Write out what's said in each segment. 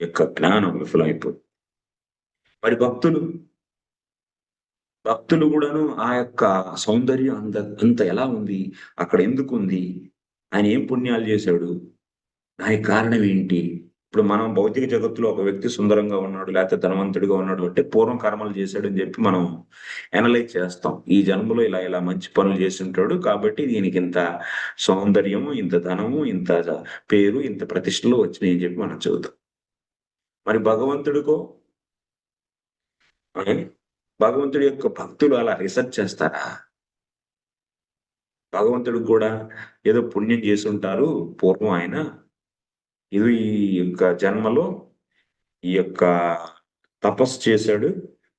యొక్క జ్ఞానం విఫలమైపోతుంది మరి భక్తులు భక్తులు కూడాను ఆ యొక్క సౌందర్యం అంత అంత ఎలా ఉంది? అక్కడ ఎందుకు ఉంది? ఆయన ఏం పుణ్యాలు చేశాడు? దానికి కారణం ఏంటి? ఇప్పుడు మనం భౌతిక జగత్తులో ఒక వ్యక్తి సుందరంగా ఉన్నాడు లేకపోతే ధనవంతుడిగా ఉన్నాడు అంటే పూర్వం కర్మలు చేశాడు అని చెప్పి మనం ఎనలైజ్ చేస్తాం. ఈ జన్మలో ఇలా ఇలా మంచి పనులు చేసి ఉంటాడు కాబట్టి దీనికి ఇంత సౌందర్యము ఇంత ధనము ఇంత పేరు ఇంత ప్రతిష్టలు వచ్చినాయి అని చెప్పి మనం చదువుతాం మరి భగవంతుడికో? భగవంతుడి యొక్క భక్తులు అలా రీసెర్చ్ చేస్తారా? భగవంతుడు కూడా ఏదో పుణ్యం చేసి ఉంటారు పూర్వం ఆయన. ఇది ఈ యొక్క జన్మలో ఈ యొక్క తపస్సు చేశాడు.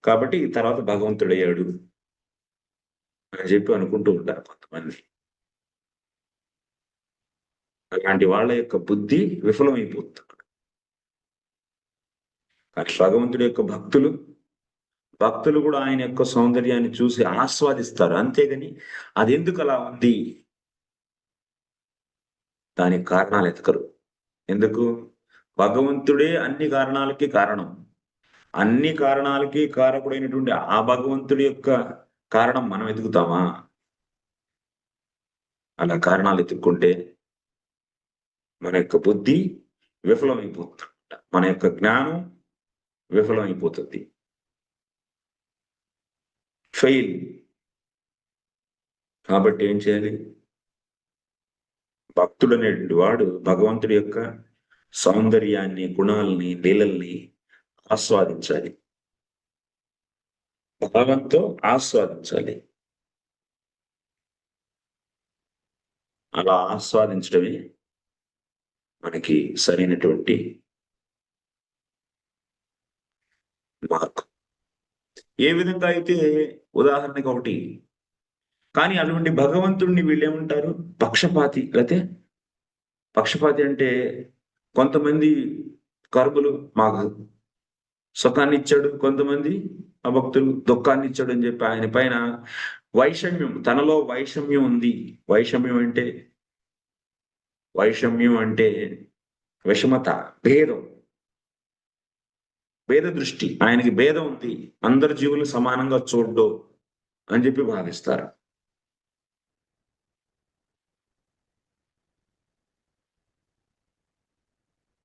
కాబట్టి తర్వాత భగవంతుడు అయ్యాడు అని చెప్పి అనుకుంటూ ఉంటారు కొంతమంది. అలాంటి వాళ్ళ యొక్క బుద్ధి విఫలమైపోతుంది. కానీ భగవంతుడి యొక్క భక్తులు భక్తులు కూడా ఆయన యొక్క సౌందర్యాన్ని చూసి ఆస్వాదిస్తారు. అంతేగాని అది ఎందుకు అలా ఉంది? దానికి కారణాలు ఎతకరు. ఎందుకు? భగవంతుడే అన్ని కారణాలకి కారణం. అన్ని కారణాలకి కారకుడైనటువంటి ఆ భగవంతుడి యొక్క కారణం మనం ఎదుగుతామా? అలా కారణాలు ఎత్తుక్కుంటే మన యొక్క బుద్ధి విఫలమైపోతుంట మన యొక్క జ్ఞానం విఫలమైపోతుంది ఫెయిల్ కాబట్టి ఏం చేయాలి? భక్తుడు అనేటువంటి వాడు భగవంతుడి యొక్క సౌందర్యాన్ని గుణాలని లీలల్ని ఆస్వాదించాలి. భావంతో ఆస్వాదించాలి. అలా ఆస్వాదించడమే మనకి సరైనటువంటి మార్క్ ఏ విధంగా అయితే ఉదాహరణకి ఒకటి కానీ అటువంటి భగవంతుడిని వీళ్ళు ఏమంటారు? పక్షపాతి లేకపోతే పక్షపాతి అంటే కొంతమంది కర్ములు మాకు సుఖాన్ని ఇచ్చాడు కొంతమంది ఆ భక్తులు దుఃఖాన్ని ఇచ్చాడు అని చెప్పి ఆయన పైన వైషమ్యం తనలో వైషమ్యం ఉంది. వైషమ్యం అంటే వైషమ్యం అంటే విషమత భేదం. భేద దృష్టి ఆయనకి భేదం ఉంది. అందరు జీవులు సమానంగా చూడ్డు అని చెప్పి భావిస్తారు.